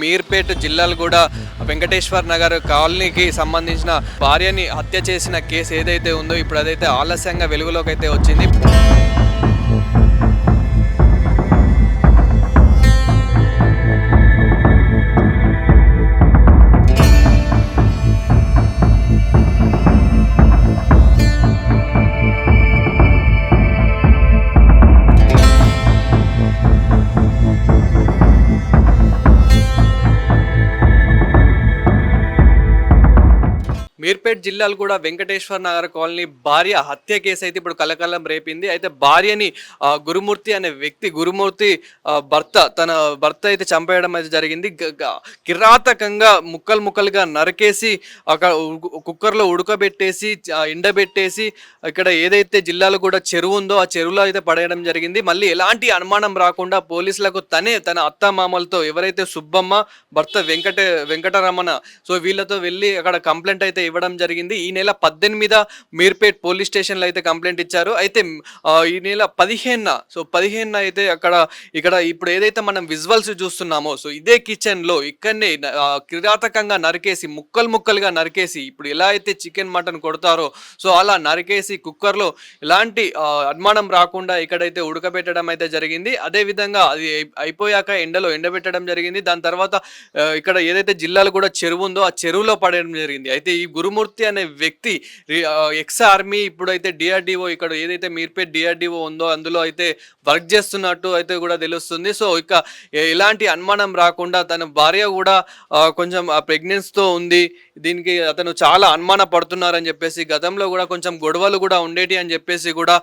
మీర్పేట్ జిల్లాలు కూడా వెంకటేశ్వర్ నగర్ కాలనీకి సంబంధించిన భార్యని హత్య చేసిన కేసు ఏదైతే ఉందో ఇప్పుడు అదైతే ఆలస్యంగా వెలుగులోకి అయితే వచ్చింది. మీర్పేట్ జిల్లాలో కూడా వెంకటేశ్వర నగర్ కాలనీ భార్య హత్య కేసు అయితే ఇప్పుడు కలకలం రేపింది. అయితే భార్యని గురుమూర్తి అనే వ్యక్తి గురుమూర్తి భర్త తన భర్త అయితే చంపేయడం అయితే జరిగింది. కిరాతకంగా ముక్కలు ముక్కలుగా నరికేసి అక్కడ కుక్కర్లో ఉడకబెట్టేసి ఎండబెట్టేసి ఇక్కడ ఏదైతే జిల్లాలో కూడా చెరువు ఉందో ఆ చెరువులో అయితే పడేయడం జరిగింది. మళ్ళీ ఎలాంటి అనుమానం రాకుండా పోలీసులకు తనే తన అత్తమామలతో ఎవరైతే సుబ్బమ్మ భర్త వెంకట వెంకటరమణ సో వీళ్ళతో వెళ్ళి అక్కడ కంప్లైంట్ అయితే ఇవ్వడం జరిగింది. ఈ నెల పద్దెనిమిద మీర్పేట్ పోలీస్ స్టేషన్లో అయితే కంప్లైంట్ ఇచ్చారు. అయితే ఈ నెల పదిహేనున సో పదిహేనున అయితే అక్కడ ఇక్కడ ఇప్పుడు ఏదైతే మనం విజువల్స్ చూస్తున్నామో సో ఇదే కిచెన్లో ఇక్కడనే కిరాతకంగా నరికేసి ముక్కలు ముక్కలుగా నరికేసి ఇప్పుడు ఎలా అయితే చికెన్ మటన్ కొడతారో సో అలా నరికేసి కుక్కర్లో ఎలాంటి అనుమానం రాకుండా ఇక్కడైతే ఉడకబెట్టడం అయితే జరిగింది. అదే విధంగా అది అయిపోయాక ఎండలో ఎండబెట్టడం జరిగింది. దాని తర్వాత ఇక్కడ ఏదైతే జిల్లాలో కూడా చెరువు ఉందో ఆ చెరువులో పడడం జరిగింది. అయితే ఈ గురుమూర్తి అనే వ్యక్తి ఎక్స్ ఆర్మీ ఇప్పుడైతే డిఆర్డిఓ ఇక్కడ ఏదైతే మీర్పేట్ డిఆర్డిఓ ఉందో అందులో అయితే వర్క్ చేస్తున్నట్టు అయితే కూడా తెలుస్తుంది. సో ఇక ఎలాంటి అనుమానం రాకుండా తన భార్య కూడా ఆ, కొంచెం ప్రెగ్నెన్స్తో ఉంది. దీనికి అతను చాలా అనుమాన పడుతున్నారని చెప్పేసి గతంలో కూడా కొంచెం గొడవలు కూడా ఉండేటి అని చెప్పేసి కూడా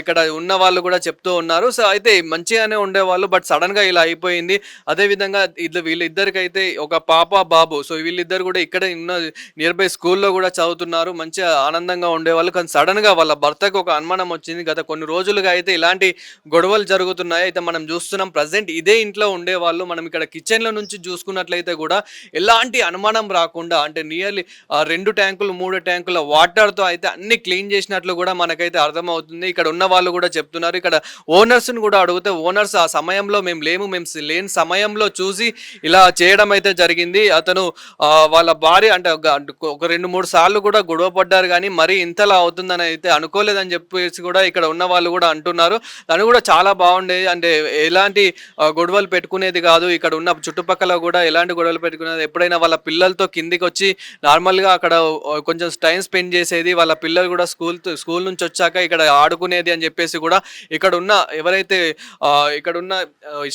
ఇక్కడ ఉన్న వాళ్ళు కూడా చెప్తూ ఉన్నారు. సో అయితే మంచిగానే ఉండేవాళ్ళు బట్ సడన్గా ఇలా అయిపోయింది. అదే విధంగా వీళ్ళిద్దరికైతే ఒక పాప బాబు. సో వీళ్ళిద్దరు కూడా ఇక్కడ ఉన్న నియర్ బై స్కూల్ స్కూల్లో కూడా చదువుతున్నారు మంచిగా ఆనందంగా ఉండేవాళ్ళు. కానీ సడన్గా వాళ్ళ భర్తకు ఒక అనుమానం వచ్చింది. గత కొన్ని రోజులుగా అయితే ఇలాంటి గొడవలు జరుగుతున్నాయి. అయితే మనం చూస్తున్నాం ప్రజెంట్ ఇదే ఇంట్లో ఉండేవాళ్ళు. మనం ఇక్కడ కిచెన్లో నుంచి చూసుకున్నట్లయితే కూడా ఎలాంటి అనుమానం రాకుండా అంటే నియర్లీ రెండు ట్యాంకులు మూడు ట్యాంకుల వాటర్తో అయితే అన్ని క్లీన్ చేసినట్లు కూడా మనకైతే అర్థమవుతుంది. ఇక్కడ ఉన్న వాళ్ళు కూడా చెప్తున్నారు. ఇక్కడ ఓనర్స్ని కూడా అడిగితే ఓనర్స్ ఆ సమయంలో మేము లేము. మేము లేని సమయంలో చూసి ఇలా చేయడం అయితే జరిగింది. అతను వాళ్ళ భార్య అంటే ఒక- ఒక రెండు మూడు సార్లు కూడా గొడవ పడ్డారు కానీ మరీ ఇంతలా అవుతుందని అయితే అనుకోలేదని చెప్పేసి కూడా ఇక్కడ ఉన్న వాళ్ళు కూడా అంటున్నారు. తను కూడా చాలా బాగుండేది అంటే ఎలాంటి గొడవలు పెట్టుకునేది కాదు. ఇక్కడ ఉన్న చుట్టుపక్కల కూడా ఎలాంటి గొడవలు పెట్టుకునేది ఎప్పుడైనా వాళ్ళ పిల్లలతో కిందికి వచ్చి నార్మల్గా అక్కడ కొంచెం టైం స్పెండ్ చేసేది వాళ్ళ పిల్లలు కూడా స్కూల్ స్కూల్ నుంచి వచ్చాక ఇక్కడ ఆడుకునేది అని చెప్పేసి కూడా ఇక్కడ ఉన్న ఎవరైతే ఇక్కడ ఉన్న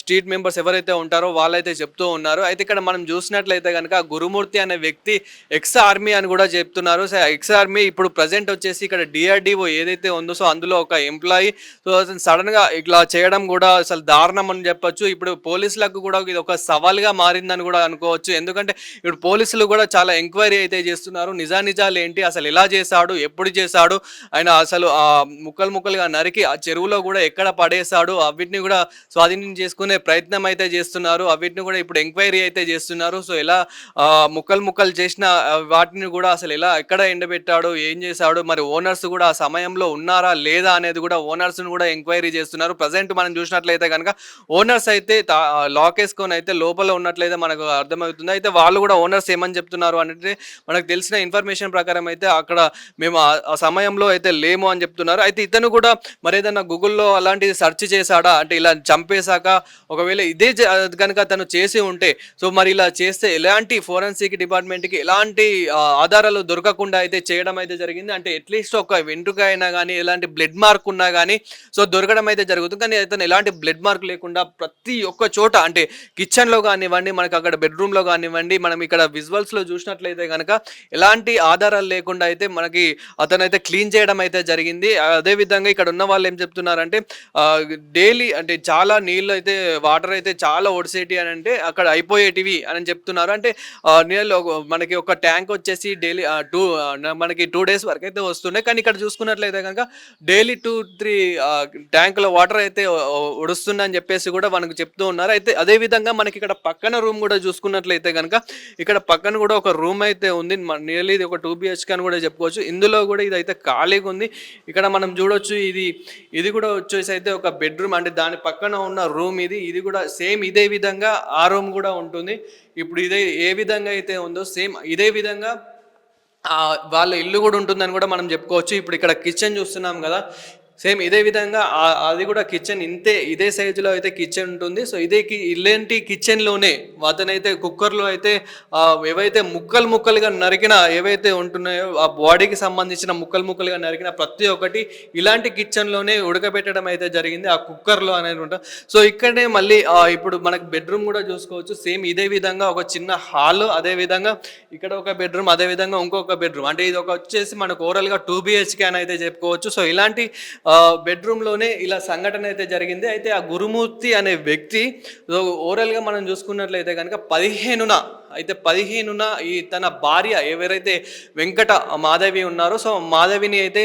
స్ట్రీట్ మెంబర్స్ ఎవరైతే ఉంటారో వాళ్ళైతే చెప్తూ ఉన్నారు. అయితే ఇక్కడ మనం చూసినట్లయితే కనుక గురుమూర్తి అనే వ్యక్తి ఎక్స్ ఆర్మీ అని కూడా చెప్తున్నారు. సో ఎక్స్ ఆర్మీ ఇప్పుడు ప్రజెంట్ వచ్చేసి ఇక్కడ డిఆర్డిఓ ఏదైతే ఉందో సో అందులో ఒక ఎంప్లాయీ. సో సడన్గా ఇట్లా చేయడం కూడా అసలు దారుణం అని చెప్పొచ్చు. ఇప్పుడు పోలీసులకు కూడా ఇది ఒక సవాల్గా మారిందని కూడా అనుకోవచ్చు. ఎందుకంటే ఇప్పుడు పోలీసులు కూడా చాలా ఎంక్వైరీ అయితే చేస్తున్నారు. నిజానిజాలు ఏంటి? అసలు ఎలా చేశాడు? ఎప్పుడు చేశాడు? ఆయన అసలు ఆ ముక్కలు ముక్కలుగా నరికి ఆ చెరువులో కూడా ఎక్కడ పడేశాడు? అవిటిని కూడా స్వాధీనం చేసుకునే ప్రయత్నం అయితే చేస్తున్నారు. అవిటిని కూడా ఇప్పుడు ఎంక్వైరీ అయితే చేస్తున్నారు. సో ఎలా ముక్కలు ముక్కలు చేసిన వాటిని కూడా అసలు ఎలా ఎక్కడ ఎండబెట్టాడు ఏం చేశాడు మరి ఓనర్స్ కూడా ఆ సమయంలో ఉన్నారా లేదా అనేది కూడా ఓనర్స్ని కూడా ఎంక్వైరీ చేస్తున్నారు. ప్రజెంట్ మనం చూసినట్లయితే కనుక ఓనర్స్ అయితే లాక్ వేసుకొని అయితే లోపల ఉన్నట్లయితే మనకు అర్థమవుతుంది. అయితే వాళ్ళు కూడా ఓనర్స్ ఏమని చెప్తున్నారు అంటే మనకు తెలిసిన ఇన్ఫర్మేషన్ ప్రకారం అయితే అక్కడ మేము ఆ- సమయంలో అయితే లేము అని చెప్తున్నారు. అయితే ఇతను కూడా మరి ఏదైనా గూగుల్లో అలాంటిది సెర్చ్ చేశాడా? అంటే ఇలా చంపేశాక ఒకవేళ ఇదే కనుక తను చేసి ఉంటే సో మరి ఇలా చేస్తే ఎలాంటి ఫోరెన్సిక్ డిపార్ట్మెంట్కి ఎలాంటి ఆధారాలు దొరకకుండా అయితే చేయడం అయితే జరిగింది. అంటే అట్లీస్ట్ ఒక వెంట్రుక అయినా కానీ ఎలాంటి బ్లడ్ మార్క్ ఉన్నా కానీ సో దొరకడం అయితే జరుగుతుంది. కానీ అతను ఎలాంటి బ్లడ్ మార్క్ లేకుండా ప్రతి ఒక్క చోట అంటే కిచెన్లో కానివ్వండి మనకు అక్కడ బెడ్రూమ్లో కానివ్వండి మనం ఇక్కడ విజువల్స్లో చూసినట్లయితే కనుక ఎలాంటి ఆధారాలు లేకుండా అయితే మనకి అతను అయితే క్లీన్ చేయడం అయితే జరిగింది. అదే విధంగా ఇక్కడ ఉన్న వాళ్ళు ఏం చెప్తున్నారంటే డైలీ అంటే చాలా నీళ్ళు అయితే వాటర్ అయితే చాలా ఒడిసేటి అని అంటే అక్కడ అయిపోయేటివి అని చెప్తున్నారు. అంటే నీళ్ళు మనకి ఒక ట్యాంక్ వచ్చేసి డైలీ టూ మనకి టూ డేస్ వరకు అయితే వస్తున్నాయి కానీ ఇక్కడ చూసుకున్నట్లయితే కనుక డైలీ టూ త్రీ ట్యాంకుల వాటర్ అయితే ఉడుస్తుందని చెప్పేసి కూడా మనకు చెప్తూ ఉన్నారు. అయితే అదే విధంగా మనకి ఇక్కడ పక్కన రూమ్ కూడా చూసుకున్నట్లయితే కనుక ఇక్కడ పక్కన కూడా ఒక రూమ్ అయితే ఉంది. నియర్లీ ఇది ఒక టూ బిహెచ్కే అని కూడా చెప్పుకోవచ్చు. ఇందులో కూడా ఇది అయితే ఖాళీగా ఉంది. ఇక్కడ మనం చూడొచ్చు ఇది ఇది కూడా వచ్చేసి అయితే ఒక బెడ్రూమ్ అంటే దాని పక్కన ఉన్న రూమ్ ఇది. ఇది కూడా సేమ్ ఇదే విధంగా ఆ రూమ్ కూడా ఉంటుంది. ఇప్పుడు ఇదే ఏ విధంగా అయితే ఉందో సేమ్ ఇదే విధంగా వాళ్ళ ఇల్లు కూడా ఉంటుందని కూడా మనం చెప్పుకోవచ్చు. ఇప్పుడు ఇక్కడ కిచెన్ చూస్తున్నాం కదా సేమ్ ఇదే విధంగా అది కూడా కిచెన్ ఇంతే ఇదే సైజులో అయితే కిచెన్ ఉంటుంది. సో ఇదే ఇలాంటి కిచెన్లోనే అతనైతే కుక్కర్లో అయితే ఏవైతే ముక్కలు ముక్కలుగా నరికిన ఏవైతే ఉంటున్నాయో ఆ బాడీకి సంబంధించిన ముక్కలు ముక్కలుగా నరికిన ప్రతి ఒక్కటి ఇలాంటి కిచెన్లోనే ఉడకబెట్టడం అయితే జరిగింది. ఆ కుక్కర్లో అనేది ఉంటాం సో ఇక్కడనే మళ్ళీ ఇప్పుడు మనకు బెడ్రూమ్ కూడా చూసుకోవచ్చు. సేమ్ ఇదే విధంగా ఒక చిన్న హాల్ అదే విధంగా ఇక్కడ ఒక బెడ్రూమ్ అదే విధంగా ఇంకొక బెడ్రూమ్ అంటే ఇది ఒక వచ్చేసి మనకు ఓవరాల్గా టూ బిహెచ్కే అని అయితే చెప్పుకోవచ్చు. సో ఇలాంటి బెడ్రూమ్లోనే ఇలా సంఘటన అయితే జరిగింది. అయితే ఆ గురుమూర్తి అనే వ్యక్తి సో ఓవరాల్గా మనం చూసుకున్నట్లయితే కనుక పదిహేనున అయితే పదిహేనున ఈ తన భార్య ఎవరైతే వెంకట మాధవి ఉన్నారో సో మాధవిని అయితే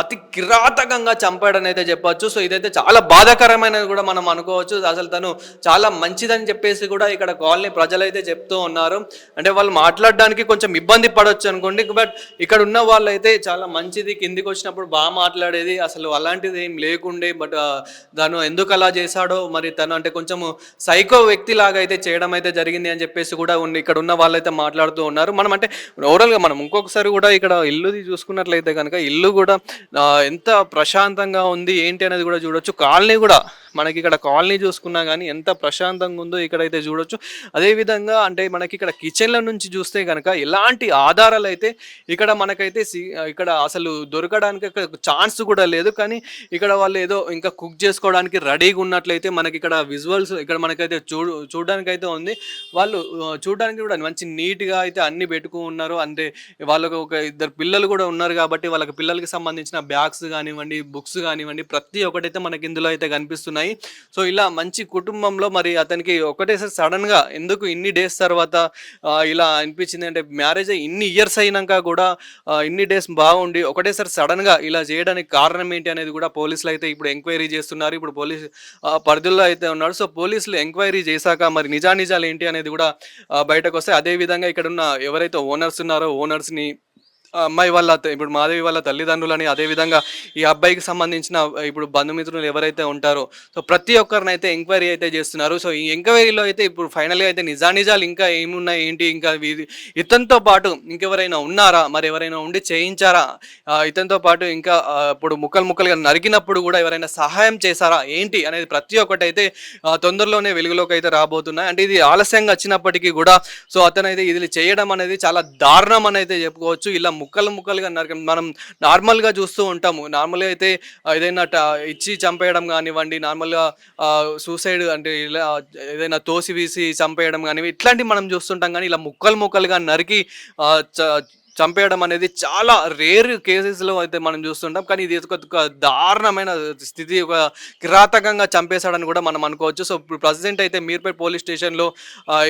అతి కిరాతకంగా చంపాడని అయితే చెప్పచ్చు. సో ఇదైతే చాలా బాధాకరమైనది కూడా మనం అనుకోవచ్చు. అసలు తను చాలా మంచిదని చెప్పేసి కూడా ఇక్కడ కాలనీ ప్రజలైతే చెప్తూ ఉన్నారు. అంటే వాళ్ళు మాట్లాడడానికి కొంచెం ఇబ్బంది పడవచ్చు అనుకోండి బట్ ఇక్కడ ఉన్న వాళ్ళు అయితే చాలా మంచిది. కిందికి వచ్చినప్పుడు బాగా మాట్లాడేది. అసలు అలాంటిది ఏం లేకుండే బట్ తను ఎందుకు అలా చేశాడో మరి తను అంటే కొంచెం సైకో వ్యక్తి లాగా అయితే చేయడం అయితే జరిగింది అని చెప్పేసి కూడా ఉంది ఇక్కడ ఉన్న వాళ్ళైతే మాట్లాడుతూ ఉన్నారు. మనం అంటే ఓవరాల్గా మనం ఇంకొకసారి కూడా ఇక్కడ ఇల్లుది చూసుకున్నట్లయితే కనుక ఇల్లు కూడా ఎంత ప్రశాంతంగా ఉంది ఏంటి అనేది కూడా చూడొచ్చు. కాలనీ కూడా మనకి ఇక్కడ కాలనీ చూసుకున్నా కానీ ఎంత ప్రశాంతంగా ఉందో ఇక్కడైతే చూడొచ్చు. అదేవిధంగా అంటే మనకి ఇక్కడ కిచెన్ల నుంచి చూస్తే కనుక ఎలాంటి ఆధారాలు అయితే ఇక్కడ మనకైతే సి- ఇక్కడ అసలు దొరకడానికి ఛాన్స్ కూడా లేదు. కానీ ఇక్కడ వాళ్ళు ఏదో ఇంకా కుక్ చేసుకోవడానికి రెడీగా ఉన్నట్లయితే మనకి ఇక్కడ విజువల్స్ ఇక్కడ మనకైతే చూ చూడడానికి అయితే ఉంది. వాళ్ళు చూడ చూడడానికి కూడా మంచి నీట్గా అయితే అన్ని పెట్టుకుని ఉన్నారు. అంటే వాళ్ళకు ఒక ఇద్దరు పిల్లలు కూడా ఉన్నారు కాబట్టి వాళ్ళకి పిల్లలకి సంబంధించిన బ్యాగ్స్ కానివ్వండి బుక్స్ కానివ్వండి ప్రతి ఒక్కటైతే మనకి ఇందులో అయితే కనిపిస్తున్నాయి. సో ఇలా మంచి కుటుంబంలో మరి అతనికి ఒకటేసారి సడన్గా ఎందుకు ఇన్ని డేస్ తర్వాత ఇలా అనిపించింది అంటే మ్యారేజ్ ఇన్ని ఇయర్స్ అయినాక కూడా ఇన్ని డేస్ బాగుండి ఒకటేసారి సడన్గా ఇలా చేయడానికి కారణం ఏంటి అనేది కూడా పోలీసులు అయితే ఇప్పుడు ఎంక్వైరీ చేస్తున్నారు. ఇప్పుడు పోలీస్ పరిధుల్లో అయితే ఉన్నాడు సో పోలీసులు ఎంక్వైరీ చేశాక మరి నిజానిజాలు ఏంటి అనేది కూడా బయటకు వస్తాయి అదే విధంగా ఇక్కడ ఉన్న ఎవరైతే ఓనర్స్ ఉన్నారో ఓనర్స్ని అమ్మాయి వాళ్ళ ఇప్పుడు మాధవి వాళ్ళ తల్లిదండ్రులని అదేవిధంగా ఈ అబ్బాయికి సంబంధించిన ఇప్పుడు బంధుమిత్రులు ఎవరైతే ఉంటారో సో ప్రతి ఒక్కరిని అయితే ఎంక్వైరీ అయితే చేస్తున్నారు. సో ఈ ఎంక్వైరీలో అయితే ఇప్పుడు ఫైనల్గా అయితే నిజానిజాలు ఇంకా ఏమున్నాయి ఏంటి ఇంకా ఇతనితో పాటు ఇంకెవరైనా ఉన్నారా? మరి ఎవరైనా ఉండి చేయించారా? ఇతనితో పాటు ఇంకా ఇప్పుడు ముక్కలు ముక్కలుగా నరికినప్పుడు కూడా ఎవరైనా సహాయం చేశారా? ఏంటి అనేది ప్రతి ఒక్కటి అయితే తొందరలోనే వెలుగులోకి అయితే రాబోతున్నాయి. అంటే ఇది ఆలస్యంగా వచ్చినప్పటికీ కూడా సో అతనైతే ఇది చేయడం అనేది చాలా దారుణం అని అయితే చెప్పుకోవచ్చు. ఇలా ముక్కలు ముక్కలుగా నరకడం మనం నార్మల్గా చూస్తూ ఉంటాము. నార్మల్గా అయితే ఏదైనా ట- ఇచ్చి చంపేయడం కానివ్వండి నార్మల్గా సూసైడ్ అంటే ఇలా ఏదైనా తోసి వీసి చంపేయడం కానివ్వండి ఇట్లాంటివి మనం చూస్తుంటాం కానీ ఇలా ముక్కలు ముక్కలుగా నరికి చ- చంపేయడం అనేది చాలా రేర్ కేసెస్లో అయితే మనం చూస్తుంటాం. కానీ ఇది ఒక దారుణమైన స్థితి ఒక కిరాతకంగా చంపేశాడని కూడా మనం అనుకోవచ్చు. సో ఇప్పుడు ప్రజెంట్ అయితే మీర్పేట్ పోలీస్ స్టేషన్లో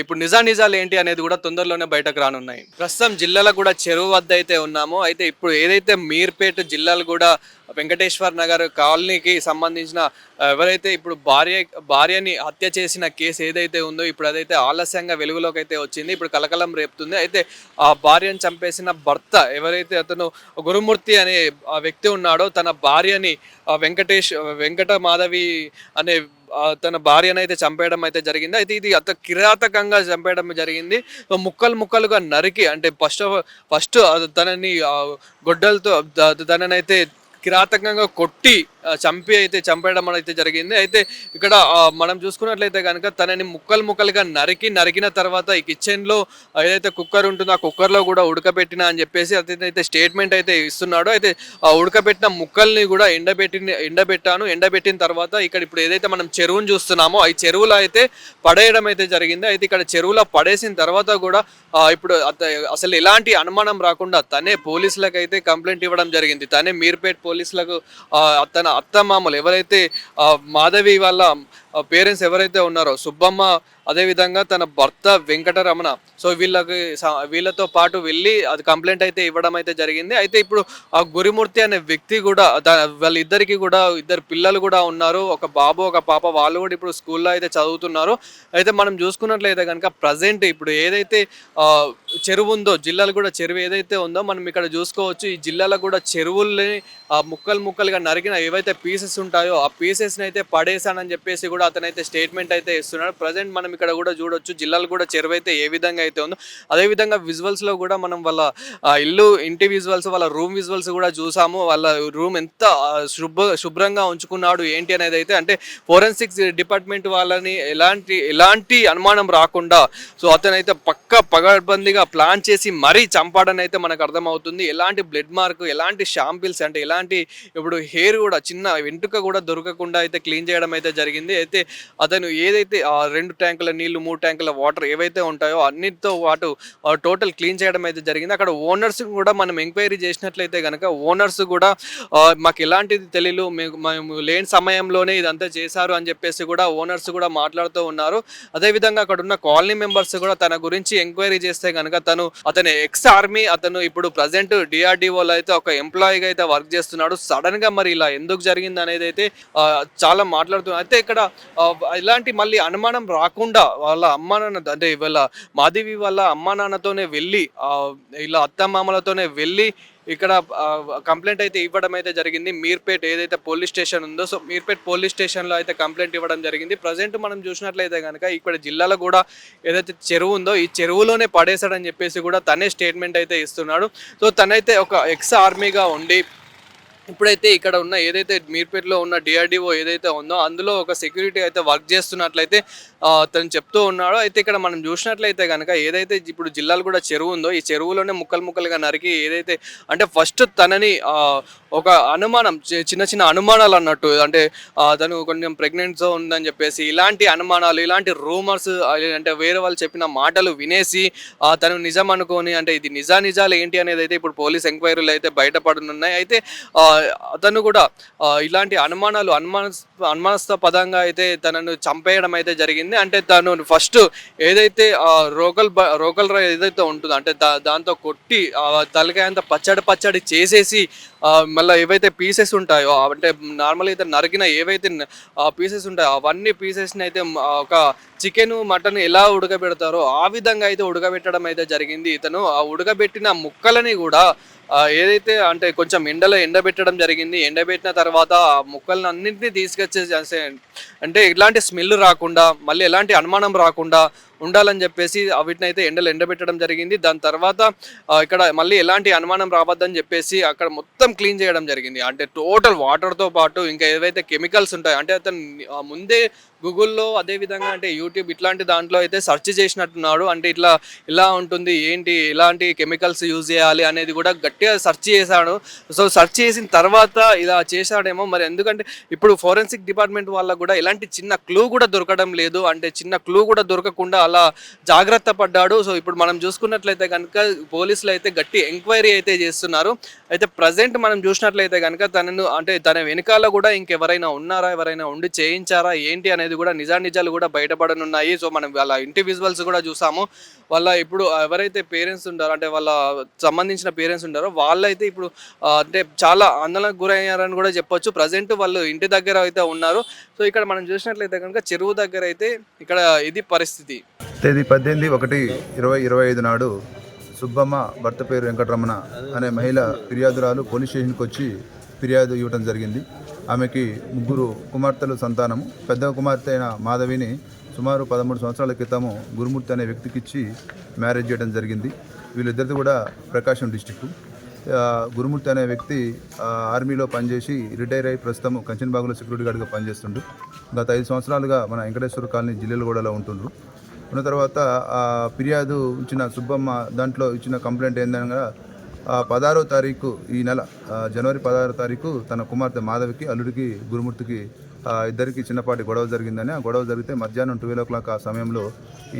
ఇప్పుడు నిజా నిజాలు ఏంటి అనేది కూడా తొందరలోనే బయటకు రానున్నాయి. ప్రస్తుతం జిల్లాలో కూడా చెరువు వద్ద అయితే ఉన్నాము. అయితే ఇప్పుడు ఏదైతే మీర్పేట్ జిల్లాలు కూడా వెంకటేశ్వర్ నగర్ కాలనీకి సంబంధించిన ఎవరైతే ఇప్పుడు భార్య భార్యని హత్య చేసిన కేసు ఏదైతే ఉందో ఇప్పుడు అదైతే ఆలస్యంగా వెలుగులోకి అయితే వచ్చింది. ఇప్పుడు కలకలం రేపుతుంది. అయితే ఆ భార్యను చంపేసిన భర్త ఎవరైతే అతను గురుమూర్తి అనే ఆ వ్యక్తి ఉన్నాడో తన భార్యని ఆ వెంకటేష్ వెంకట మాధవి అనే తన భార్యను అయితే చంపేయడం అయితే జరిగింది. అయితే ఇది అత కిరాతకంగా చంపేయడం జరిగింది. ముక్కలు ముక్కలుగా నరికి అంటే ఫస్ట్ ఫస్ట్ తనని గొడ్డలతో తననైతే కిరాతకంగా కొట్టి చంపి అయితే చంపేయడం అయితే జరిగింది. అయితే ఇక్కడ మనం చూసుకున్నట్లయితే కనుక తనని ముక్కలు ముక్కలుగా నరికి నరికిన తర్వాత ఈ కిచెన్లో ఏదైతే కుక్కర్ ఉంటుందో ఆ కుక్కర్లో కూడా ఉడకబెట్టిన అని చెప్పేసి అతనైతే స్టేట్మెంట్ అయితే ఇస్తున్నాడు. అయితే ఆ ఉడకబెట్టిన ముక్కల్ని కూడా ఎండబెట్టి ఎండబెట్టాను. ఎండబెట్టిన తర్వాత ఇక్కడ ఇప్పుడు ఏదైతే మనం చెరువును చూస్తున్నామో ఈ చెరువులో అయితే పడేయడం అయితే జరిగింది. అయితే ఇక్కడ చెరువులో పడేసిన తర్వాత కూడా ఇప్పుడు అసలు ఎలాంటి అనుమానం రాకుండా తనే పోలీసులకు అయితే కంప్లైంట్ ఇవ్వడం జరిగింది. తనే మీర్పేట్ పోలీసులకు తన తన అత్తమామలు ఎవరైతే మాధవి వాళ్ళ పేరెంట్స్ ఎవరైతే ఉన్నారో సుబ్బమ్మ అదేవిధంగా తన భర్త వెంకటరమణ. సో వీళ్ళకి స- వీళ్ళతో పాటు వెళ్ళి అది కంప్లైంట్ అయితే ఇవ్వడం అయితే జరిగింది. అయితే ఇప్పుడు ఆ గురిమూర్తి అనే వ్యక్తి కూడా దా- వాళ్ళిద్దరికి కూడా ఇద్దరు పిల్లలు కూడా ఉన్నారు. ఒక బాబు ఒక పాప వాళ్ళు కూడా ఇప్పుడు స్కూల్లో అయితే చదువుతున్నారు. అయితే మనం చూసుకున్నట్లయితే కనుక ప్రజెంట్ ఇప్పుడు ఏదైతే చెరువు ఉందో జిల్లాలో కూడా చెరువు ఏదైతే ఉందో మనం ఇక్కడ చూసుకోవచ్చు ఈ జిల్లాలో కూడా చెరువుల్ని ఆ ముక్కలు ముక్కలుగా నరికిన ఏవైతే పీసెస్ ఉంటాయో ఆ పీసెస్ని అయితే పడేసానని చెప్పేసి కూడా అతనైతే స్టేట్మెంట్ అయితే ఇస్తున్నాడు. ప్రజెంట్ మనం ఇక్కడ కూడా చూడొచ్చు. జిల్లాలో కూడా చెరువు అయితే ఏ విధంగా అయితే ఉందో అదేవిధంగా విజువల్స్లో కూడా మనం వాళ్ళ ఇల్లు ఇంటి విజువల్స్ వాళ్ళ రూమ్ విజువల్స్ కూడా చూసాము. వాళ్ళ రూమ్ ఎంత శుభ్ర శుభ్రంగా ఉంచుకున్నాడు ఏంటి అనేది అయితే అంటే ఫోరెన్సిక్స్ డిపార్ట్మెంట్ వాళ్ళని ఎలాంటి ఎలాంటి అనుమానం రాకుండా సో అతనైతే పక్క పగడ్బందీగా ప్లాన్ చేసి మరీ చంపాడని అయితే మనకు అర్థమవుతుంది. ఎలాంటి బ్లడ్ మార్క్ ఎలాంటి షాంపిల్స్ అంటే ఎలాంటి ఇప్పుడు హెయిర్ కూడా చిన్న వెంట్రుక కూడా దొరకకుండా అయితే క్లీన్ చేయడం అయితే జరిగింది. అయితే అతను ఏదైతే ఆ రెండు ట్యాంకుల నీళ్ళు మూడు ట్యాంకుల వాటర్ ఏవైతే ఉంటాయో అన్నిటితో పాటు టోటల్ క్లీన్ చేయడం అయితే జరిగింది. అక్కడ ఓనర్స్ కూడా మనం ఎంక్వైరీ చేసినట్లయితే కనుక ఓనర్స్ కూడా మాకు ఎలాంటిది తెలియదు మేము మేము లేని సమయంలోనే ఇదంతా చేశారు అని చెప్పేసి కూడా ఓనర్స్ కూడా మాట్లాడుతూ ఉన్నారు. అదేవిధంగా అక్కడ ఉన్న కాలనీ మెంబర్స్ కూడా తన గురించి ఎంక్వైరీ చేస్తే కనుక తను అతని ఎక్స్ ఆర్మీ అతను ఇప్పుడు ప్రజెంట్ డిఆర్డిఓలో అయితే ఒక ఎంప్లాయీగా అయితే వర్క్ చేస్తున్నాడు. సడన్గా మరి ఇలా ఎందుకు జరిగింది అనేది అయితే చాలా మాట్లాడుతున్నారు అయితే ఇక్కడ ఇలాంటి మళ్ళీ అనుమానం రాకుండా వాళ్ళ అమ్మా నాన్న అంటే వాళ్ళ మాధవి వాళ్ళ అమ్మా నాన్నతోనే వెళ్ళి ఇలా అత్తమామలతోనే వెళ్ళి ఇక్కడ కంప్లైంట్ అయితే ఇవ్వడం అయితే జరిగింది. మీర్పేట్ ఏదైతే పోలీస్ స్టేషన్ ఉందో సో మీర్పేట్ పోలీస్ స్టేషన్లో అయితే కంప్లైంట్ ఇవ్వడం జరిగింది. ప్రజెంట్ మనం చూసినట్లయితే కనుక ఇక్కడ జిల్లాలో కూడా ఏదైతే చెరువు ఉందో ఈ చెరువులోనే పడేశాడని చెప్పేసి కూడా తనే స్టేట్మెంట్ అయితే ఇస్తున్నాడు. సో తనైతే ఒక ఎక్స్ ఆర్మీగా ఉండి ఇప్పుడైతే ఇక్కడ ఉన్న ఏదైతే మీర్పేటలో ఉన్న డిఆర్డిఓ ఏదైతే ఉందో అందులో ఒక సెక్యూరిటీ అయితే వర్క్ చేస్తున్నట్లయితే తను చెప్తూ ఉన్నాడో. అయితే ఇక్కడ మనం చూసినట్లయితే కనుక ఏదైతే ఇప్పుడు జిల్లాలో కూడా చెరువు ఉందో ఈ చెరువులోనే ముక్కలు ముక్కలుగా నరికి ఏదైతే అంటే ఫస్ట్ తనని ఒక అనుమానం చిన్న చిన్న అనుమానాలు అన్నట్టు. అంటే తను కొంచెం ప్రెగ్నెంట్తో ఉందని చెప్పేసి ఇలాంటి అనుమానాలు ఇలాంటి రూమర్స్ అంటే వేరే వాళ్ళు చెప్పిన మాటలు వినేసి తను నిజం అనుకొని అంటే ఇది నిజా నిజాలు ఏంటి అనేది అయితే ఇప్పుడు పోలీస్ ఎంక్వైరీలు అయితే బయటపడనున్నాయి అయితే అతను కూడా ఇలాంటి అనుమానాలు అనుమాన అనుమానాస్పదంగా అయితే తనను చంపేయడం అయితే జరిగింది. అంటే తను ఫస్ట్ ఏదైతే రోకల్ బ- రోకల్ ఏదైతే ఉంటుందో అంటే దా దాంతో కొట్టి ఆ తలకాయ అంతా పచ్చడి పచ్చడి చేసేసి మళ్ళీ ఏవైతే పీసెస్ ఉంటాయో అంటే నార్మల్ అయితే నరికిన ఏవైతే పీసెస్ ఉంటాయో అవన్నీ పీసెస్ని అయితే ఒక చికెన్ మటన్ ఎలా ఉడకబెడతారో ఆ విధంగా అయితే ఉడకబెట్టడం అయితే జరిగింది. ఇతను ఆ ఉడకబెట్టిన ముక్కలని కూడా ఏదైతే అంటే కొంచెం ఎండలో ఎండబెట్టడం జరిగింది ఎండబెట్టిన తర్వాత మొక్కలను అన్నింటినీ తీసుకొచ్చే అంటే ఇలాంటి స్మెల్ రాకుండా మళ్ళీ ఎలాంటి అనుమానం రాకుండా ఉండాలని చెప్పేసి వీటిని అయితే ఎండలో ఎండబెట్టడం జరిగింది. దాని తర్వాత ఇక్కడ మళ్ళీ ఎలాంటి అనుమానం రావద్దని చెప్పేసి అక్కడ మొత్తం క్లీన్ చేయడం జరిగింది. అంటే టోటల్ వాటర్తో పాటు ఇంకా ఏవైతే కెమికల్స్ ఉంటాయో అంటే అతను ముందే గూగుల్లో అదేవిధంగా అంటే యూట్యూబ్ ఇట్లాంటి దాంట్లో అయితే సెర్చ్ చేసినట్టున్నాడు. అంటే ఇట్లా ఇలా ఉంటుంది ఏంటి ఎలాంటి కెమికల్స్ యూజ్ చేయాలి అనేది కూడా గట్టిగా సెర్చ్ చేశాడు. సో సెర్చ్ చేసిన తర్వాత ఇలా చేశాడేమో. మరి ఎందుకంటే ఇప్పుడు ఫోరెన్సిక్ డిపార్ట్మెంట్ వాళ్ళకు కూడా ఎలాంటి చిన్న క్లూ కూడా దొరకడం లేదు. అంటే చిన్న క్లూ కూడా దొరకకుండా అలా జాగ్రత్త పడ్డాడు. సో ఇప్పుడు మనం చూసుకున్నట్లయితే కనుక పోలీసులు అయితే గట్టి ఎంక్వైరీ అయితే చేస్తున్నారు. అయితే ప్రజెంట్ మనం చూసినట్లయితే కనుక తనను అంటే తన వెనకాల కూడా ఇంకెవరైనా ఉన్నారా ఎవరైనా ఉండి చేయించారా ఏంటి అనేది కూడా నిజానిజాలు కూడా బయటపడనున్నాయి. సో మనం వాళ్ళ ఇంటి విజువల్స్ కూడా చూసాము. వాళ్ళ ఇప్పుడు ఎవరైతే పేరెంట్స్ ఉంటారో అంటే వాళ్ళ సంబంధించిన పేరెంట్స్ ఉంటారో వాళ్ళైతే ఇప్పుడు అంటే చాలా ఆందోళనకు గురయ్యారని కూడా చెప్పొచ్చు. ప్రజెంట్ వాళ్ళు ఇంటి దగ్గర అయితే ఉన్నారు. సో ఇక్కడ మనం చూసినట్లయితే కనుక చెరువు దగ్గర అయితే ఇక్కడ ఇది పరిస్థితి. తేదీ పద్దెనిమిది ఒకటి ఇరవై ఇరవై ఐదు నాడు సుబ్బమ్మ భర్త పేరు వెంకటరమణ అనే మహిళ ఫిర్యాదురాలు పోలీస్ స్టేషన్కి వచ్చి ఫిర్యాదు ఇవ్వడం జరిగింది. ఆమెకి ముగ్గురు కుమార్తెలు సంతానము. పెద్ద కుమార్తె అయిన మాధవిని సుమారు పదమూడు సంవత్సరాల క్రితము గురుమూర్తి అనే వ్యక్తికి ఇచ్చి మ్యారేజ్ చేయడం జరిగింది. వీళ్ళిద్దరిది కూడా ప్రకాశం డిస్టిక్ గురుమూర్తి అనే వ్యక్తి ఆర్మీలో పనిచేసి రిటైర్ అయి ప్రస్తుతం కంచన్బాగులో సెక్యూరిటీ గార్డ్గా పనిచేస్తుండు. గత ఐదు సంవత్సరాలుగా మన వెంకటేశ్వర కాలనీ జిల్లాలగూడలో ఉంటుండ్రు ఉన్న తర్వాత ఫిర్యాదు ఇచ్చిన సుబ్బమ్మ దాంట్లో ఇచ్చిన కంప్లైంట్ ఏందనగా పదహారో తారీఖు ఈ నెల జనవరి పదహారో తారీఖు తన కుమార్తె మాధవికి అల్లుడికి గురుమూర్తికి ఇద్దరికి చిన్నపాటి గొడవ జరిగిందని ఆ గొడవ జరిగితే మధ్యాహ్నం ట్వెల్వ్ ఓ క్లాక్ ఆ సమయంలో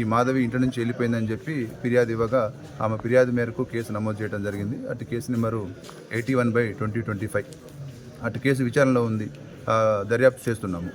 ఈ మాధవి ఇంటి నుంచి వెళ్ళిపోయిందని చెప్పి ఫిర్యాదు ఇవ్వగా ఆమె ఫిర్యాదు మేరకు కేసు నమోదు చేయడం జరిగింది. అటు case number eighty one by twenty twenty five అటు కేసు విచారణలో ఉంది. దర్యాప్తు చేస్తున్నాము.